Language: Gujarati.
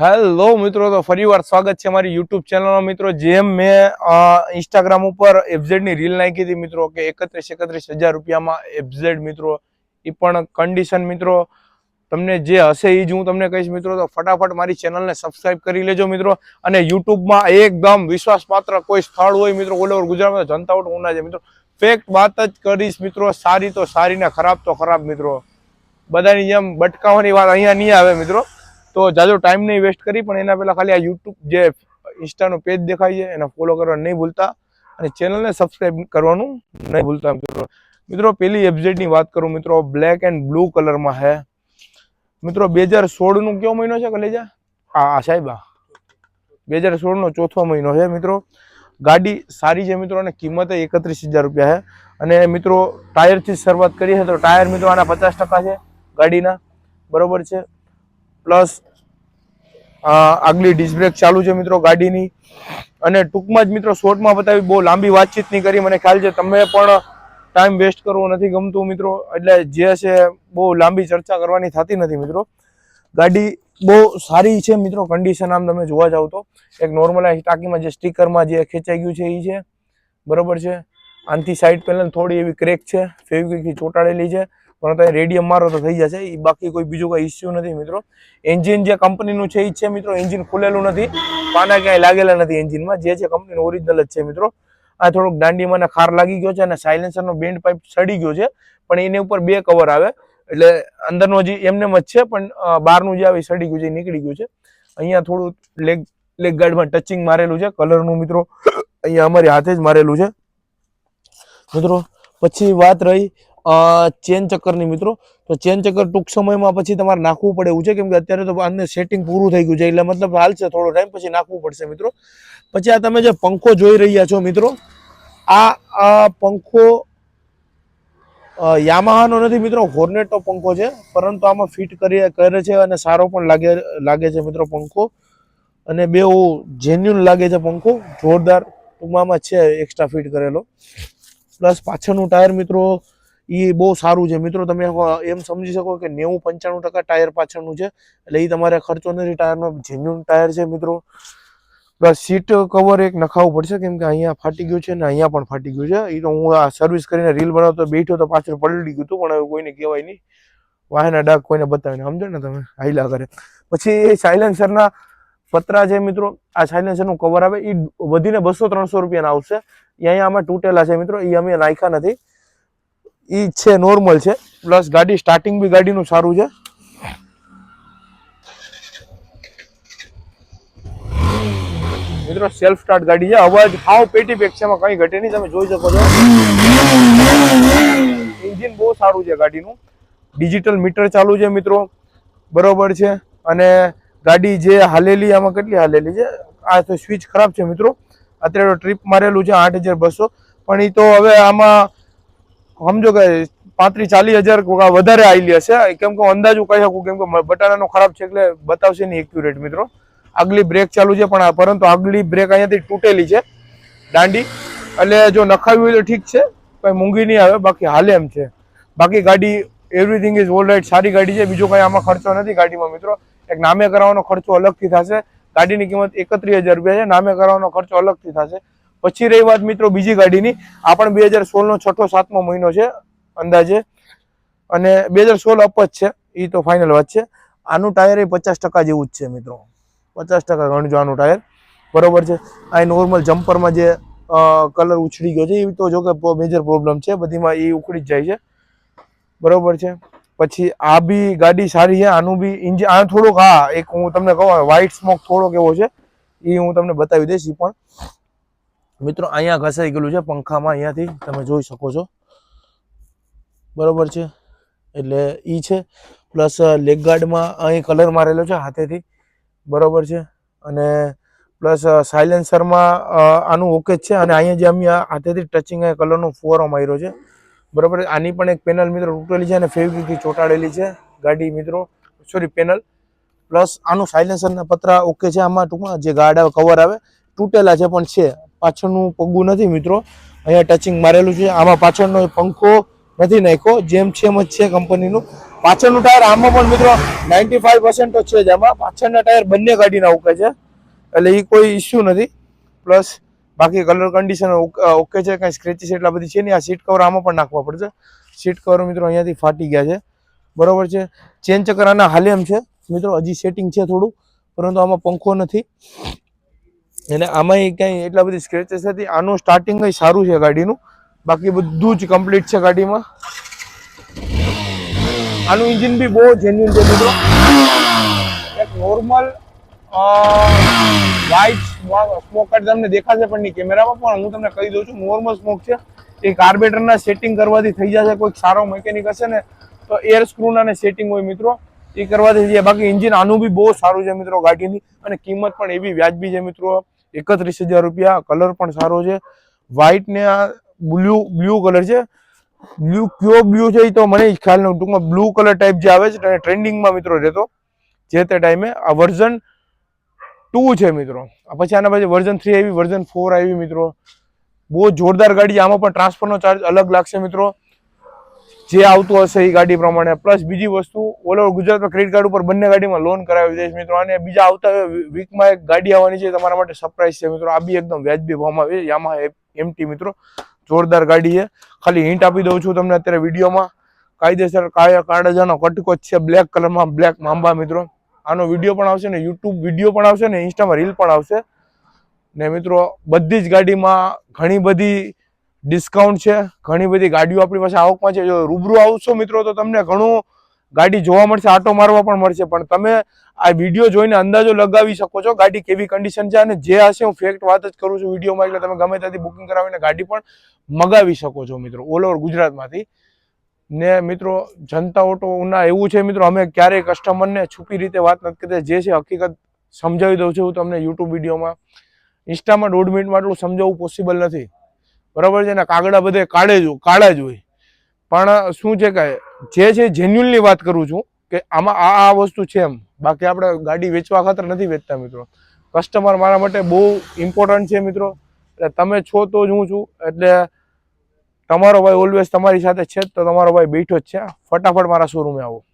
હેલો મિત્રો, તો ફરીવાર સ્વાગત છે અમારી યુટ્યુબ ચેનલનો મિત્રો, જેમ મેં ઇન્સ્ટાગ્રામ ઉપર એફઝેડની રીલ નાખી હતી, મિત્રો, કે એકત્રીસ એકત્રીસ હજાર રૂપિયામાં એફઝેડ મિત્રો એ પણ કન્ડિશન મિત્રો, તમને જે હશે એ જ હું તમને કહીશ, મિત્રો, તો ફટાફટ મારી ચેનલને સબસ્ક્રાઇબ કરી લેજો, મિત્રો, અને યુટ્યુબમાં એકદમ વિશ્વાસપાત્ર કોઈ સ્થળ હોય, મિત્રો, ઓલ ઓવર ગુજરાતમાં જનતા આઉટ ઉના છે, મિત્રો. ફેક્ટ વાત જ કરીશ, મિત્રો, સારી તો સારી ને ખરાબ તો ખરાબ, મિત્રો. બધાની જેમ બટકાવાની વાત અહીંયા નહીં આવે, મિત્રો. તો જાજો ટાઈમ નહીં વેસ્ટ કરી, પણ એના પહેલાં ખાલી આ યુટ્યુબ જે ઇન્સ્ટાનું પેજ દેખાય છે, એને ફોલો કરવાનું નહીં ભૂલતા અને ચેનલને સબસ્ક્રાઈબ કરવાનું નહીં ભૂલતા મિત્રો. મિત્રો, પેલી એફઝેડની વાત કરું મિત્રો બ્લેક એન્ડ બ્લુ કલરમાં છે મિત્રો બે હજાર સોળનું કયો મહિનો છે કલેજા? હા હા સાહેબ. હા બે હજાર સોળનો ચોથો મહિનો છે મિત્રો. ગાડી સારી છે મિત્રો અને કિંમત એકત્રીસ હજાર રૂપિયા છે. અને મિત્રો ટાયરથી શરૂઆત કરીએ તો ટાયર મિત્રો આના પચાસ ટકા છે ગાડીના. બરોબર છે? પ્લસ આગલી ડિસ્કબ્રેક ચાલુ છે મિત્રો ગાડીની. અને ટૂંકમાં જ મિત્રો શોર્ટમાં બતાવી બહુ લાંબી વાતચીત નહીં કરી. મને ખ્યાલ છે તમે પણ ટાઈમ વેસ્ટ કરવો નથી ગમતું મિત્રો. એટલે જે છે બહુ લાંબી ચર્ચા કરવાની થતી નથી મિત્રો. ગાડી બહુ સારી છે મિત્રો કન્ડિશન આમ તમે જોવા જાવ તો. એક નોર્મલ આ ટાંકીમાં જે સ્ટીકરમાં જે ખેંચાઈ ગયું છે એ છે. બરોબર છે? આનથી સાઈડ પેનલ થોડી એવી ક્રેક છે. ફેવિક્વિકથી ચોંટાડેલી છે. પણ તમે રેડિયમ મારો તો થઈ જશે. એ બાકી કોઈ બીજો કોઈ ઇસ્યુ નથી મિત્રો. એન્જિન જે કંપનીનું છે એ છે મિત્રો. એન્જિન ખુલેલું નથી. પાના ક્યાંય લાગેલા નથી એન્જિનમાં જે છે કંપનીનું ઓરિજિનલ જ છે મિત્રો. આ થોડોક દાંડીમાં ખાર લાગી ગયો છે અને સાયલેન્સરનો બેન્ડ પાઇપ સડી ગયો છે. પણ એની ઉપર બે કવર આવે. એટલે અંદરનો જે એમને જ છે, પણ બહારનું જે આવે સડી ગયું છે નીકળી ગયું છે. અહીંયા થોડું લેગ લેગ ગાર્ડમાં ટચિંગ મારેલું છે. કલરનું મિત્રો, અહીંયા અમારી હાથે જ મારેલું છે. મિત્રો, પછી વાત રહી ચેન ચક્કરની મિત્રો. તો ચેન ચક્કર ટૂંક સમયમાં પછી તમારે નાખવું પડે એવું છે? કેમ કે અત્યારે તો આને સેટિંગ પૂરું થઈ ગયું છે, એટલે મતલબ હાલશે થોડો ટાઈમ પછી નાખવું પડશે મિત્રો. પછી આ તમે જે પંખો જોઈ રહ્યા છો મિત્રો, આ આ પંખો યામાહાનો નથી મિત્રો હોર્નેટો પંખો છે. પરંતુ આમાં ફિટ કરી, કરે છે અને સારો પણ લાગે લાગે છે મિત્રો પંખો. અને બે જેન્યુન લાગે છે પંખો. જોરદાર ટૂંકમાં છે એક્સ્ટ્રા ફિટ કરેલો. પ્લસ પાછળનું ટાયર મિત્રો એ બહુ સારું છે. મિત્રો, તમે એમ સમજી શકો કે નેવું પંચાણું ટકા ટાયર પાછળનું છે. એટલે એ તમારે ખર્ચો નથી, ટાયરનો જેન્યુન ટાયર છે, મિત્રો. સીટ કવર એક નખાવવું પડશે, કેમ કે અહીંયા ફાટી ગયું છે ને અહીંયા પણ ફાટી ગયું છે. એ તો હું આ સર્વિસ કરીને રીલ બનાવતો બેઠો તો પાછળ પલડી ગયું હતું, પણ હવે કોઈને કહેવાય નહીં. વાહના ડાક કોઈને બતાવીને સમજો ને તમે હાઈલા કરે. પછી એ સાયલેન્સરના પતરા છે, મિત્રો. આ સાયલેન્સરનું કવર આવે એ વધીને બસો ત્રણસો રૂપિયાના આવશે. અહીંયા આમાં તૂટેલા છે, મિત્રો. એ અમે નાખ્યા નથી. એ છે નોર્મલ છે. પ્લસ ગાડી સ્ટાર્ટિંગ બી ગાડીનું સારું છે. મિત્રો સેલ્ફ સ્ટાર્ટ ગાડી છે. અવાજ હાવ પેટી પેક છે. એમાં કંઈ ઘટે નહીં. તમે જોઈ શકો છો. એન્જિન બહુ સારું છે ગાડીનું. ડિજિટલ મીટર ચાલુ છે, મિત્રો. બરોબર છે. અને ગાડી જે હાલેલી, આમાં કેટલી હાલેલી છે? આ તો સ્વિચ ખરાબ છે, મિત્રો. અત્યારે ટ્રીપ મારેલું છે આઠ હજાર બસો. પણ એ તો હવે આમાં સમજો કે પાંત્રીસ ચાલીસ હજાર વધારે આવેલી હશે કેમ કે હું કહી શકું કેમ કે બટાણાનો ખરાબ છે એટલે બતાવશે નહીં એક્યુરેટ મિત્રો. આગલી બ્રેક ચાલુ છે પણ પરંતુ આગલી બ્રેક અહીંયાથી તૂટેલી છે દાંડી. એટલે જો નખાવી હોય તો ઠીક છે, કઈ મૂંગી નહીં આવે, બાકી હાલે એમ છે. બાકી ગાડી એવરીથિંગ ઇઝ ઓલ રાઇટ સારી ગાડી છે, બીજો કઈ આમાં ખર્ચો નથી ગાડીમાં, મિત્રો. એક નામે કરાવવાનો ખર્ચો અલગથી થશે. ગાડીની કિંમત એકત્રીસ હજાર રૂપિયા છે, નામે કરાવવાનો ખર્ચો અલગથી થશે. પછી રહી વાત મિત્રો બીજી ગાડીની. આ પણ બે હજાર સોળનો છઠ્ઠો, સાતમો મહિનો છે અંદાજે. અને બે હજાર સોળ અપ જ છે. એ તો ફાઇનલ વાત છે. આનું ટાયર એ પચાસ ટકા જેવું જ છે મિત્રો. પચાસ ટકા ગણજો આનું ટાયર બરોબર છે? આ નોર્મલ જમ્પરમાં જે કલર ઉછળી ગયો છે એ તો જો કે મેજર પ્રોબ્લેમ છે. બધીમાં એ ઉખડી જ જાય છે. બરોબર છે? પછી આ બી ગાડી સારી છે. આનું બી ઇન્જિન આ થોડુંક, હા, એક હું તમને કહું વ્હાઇટ સ્મોક થોડોક એવો છે. એ હું તમને બતાવી દઈશ એ પણ. મિત્રો, અહીંયા ઘસાઈ ગયેલું છે પંખામાં, અહીંયાથી તમે જોઈ શકો છો. બરોબર છે? એટલે એ છે. પ્લસ લેગ ગાર્ડમાં અહીં કલર મારેલો છે હાથેથી. બરોબર છે? અને પ્લસ સાયલેન્સરમાં આનું ઓકે છે. અને અહીંયા જે અમે હાથેથી ટચિંગ કલરનો ફુવારો માર્યો છે. બરોબર આની પણ એક પેનલ મિત્રો તૂટેલી છે અને ફેવિકથી ચોંટાડેલી છે ગાડી મિત્રો. સોરી પેનલ પ્લસ, આનું સાયલેન્સરના પતરા ઓકે છે આમાં ટૂંકમાં. જે ગાર્ડ આવે કવર આવે, તૂટેલા છે પણ છે. પાછળનું પગું નથી મિત્રો. અહીંયા ટચિંગ મારેલું છે. આમાં પાછળનો પંખો નથી નાખ્યો. જેમ છે એમ જ છે કંપનીનું. પાછળનું ટાયર આમાં પણ મિત્રો નાઇન્ટી ફાઈવ પર્સન્ટ તો છે જ આમાં. પાછળના ટાયર બંને ગાડીના ઉકે છે. એટલે એ કોઈ ઇસ્યુ નથી. પ્લસ બાકી કલર કન્ડિશન ઓકે છે. કાંઈ સ્ક્રેચીસ એટલા બધી છે નહીં. આ સીટ કવર આમાં પણ નાખવા પડશે. સીટ કવર મિત્રો અહીંયાથી ફાટી ગયા છે. બરોબર છે. ચેન ચક્કર આના હાલેમ છે. મિત્રો હજી સેટિંગ છે થોડું. પરંતુ આમાં પંખો નથી. અને આમાંય ક્યાંય એટલા બધી સ્ક્રેચેસ હતી. આનું સ્ટાર્ટિંગ કંઈ સારું છે ગાડીનું. બાકી બધું જ કમ્પ્લીટ છે ગાડીમાં. આનું એન્જિન બી બહુ જેન્યુન છે મિત્રો. એક નોર્મલ વ્હાઇટ સ્મોક તમને દેખાશે પણ નહીં કેમેરામાં પણ હું તમને કહી દઉં છું નોર્મલ સ્મોક છે. એ કાર્બેટરના સેટિંગ કરવાથી થઈ જશે, કોઈક સારો મેકેનિક હશે ને, તો એર સ્ક્રૂના ને સેટિંગ હોય મિત્રો. એ કરવાથી થઈ બાકી એન્જિન આનું બી બહુ સારું છે મિત્રો ગાડીની. અને કિંમત પણ એવી વ્યાજબી છે મિત્રો. એકત્રીસ હજાર રૂપિયા. કલર પણ સારો છે. વ્હાઇટ ને આ બ્લુ બ્લુ કલર છે. બ્લુ કયો બ્લુ છે એ તો મને ખ્યાલ નથી ટૂંકમાં બ્લુ કલર ટાઈપ જે આવે છે ટ્રેન્ડિંગમાં મિત્રો રહેતો. જે તે ટાઈમે આ વર્ઝન ટુ છે મિત્રો. પછી આના પછી વર્ઝન થ્રી આવી વર્ઝન ફોર આવી મિત્રો. બહુ જોરદાર ગાડી છે. આમાં પણ ટ્રાન્સફરનો ચાર્જ અલગ લાગશે મિત્રો. જે આવતું હશે એ ગાડી પ્રમાણે. પ્લસ બીજી વસ્તુ, ઓલ ઓવર ગુજરાતમાં ક્રેડિટ કાર્ડ ઉપર બંને ગાડીમાં લોન કરાવી દેશ મિત્રો. અને બીજા આવતા વીકમાં એક ગાડી આવવાની છે, તમારા માટે સરપ્રાઈઝ છે મિત્રો. આ બી એકદમ વ્યાજબી ભાવમાં આવે. યામા એમટી મિત્રો. જોરદાર ગાડી છે. ખાલી હિન્ટ આપી દઉં છું તમને અત્યારે વિડીયોમાં. કાયદેસર કાયા કાળજાનો કટકો છે બ્લેક કલરમાં બ્લેક માંબા મિત્રો. આનો વીડિયો પણ આવશે ને યુટ્યુબ વીડિયો પણ આવશે ને ઇન્સ્ટામાં રીલ પણ આવશે. ને મિત્રો, બધી જ ગાડીમાં ઘણી બધી ડિસ્કાઉન્ટ છે. ઘણી બધી ગાડીઓ આપણી પાસે આવકમાં છે. જો રૂબરૂ આવશો મિત્રો, તો તમને ઘણું ગાડી જોવા મળશે, આટો મારવા પણ મળશે. પણ તમે આ વીડિયો જોઈને અંદાજો લગાવી શકો છો, ગાડી કેવી કન્ડિશન છે અને જે હશે હું ફેક્ટ વાત જ કરું છું વિડીયોમાં એટલે તમે ગમે ત્યાંથી બુકિંગ કરાવીને ગાડી પણ મગાવી શકો છો મિત્રો ઓલ ઓવર ગુજરાતમાંથી. ને મિત્રો, જનતા ઓટો ઉના એવું છે મિત્રો, અમે ક્યારેય કસ્ટમરને છુપી રીતે વાત નથી કરતા. જે છે હકીકત સમજાવી દઉં છું હું તમને યુટ્યુબ વિડીયોમાં ઇન્સ્ટામાં દોઢ મિનિટમાં આટલું સમજાવવું પોસિબલ નથી. બરાબર છે ને? કાગડા બધે કાળે જ કાળા જ હોય. પણ શું છે કે, જે છે જેન્યુનલી વાત કરું છું કે આમાં આ આ વસ્તુ છે એમ. બાકી આપણે ગાડી વેચવા ખાતર નથી વેચતા મિત્રો. કસ્ટમર મારા માટે બહુ ઇમ્પોર્ટન્ટ છે મિત્રો. એટલે તમે છો તો જ હું છું. એટલે તમારો ભાઈ ઓલવેઝ તમારી સાથે છે તો તમારો ભાઈ બેઠો જ છે. ફટાફટ મારા શોરૂમે આવો.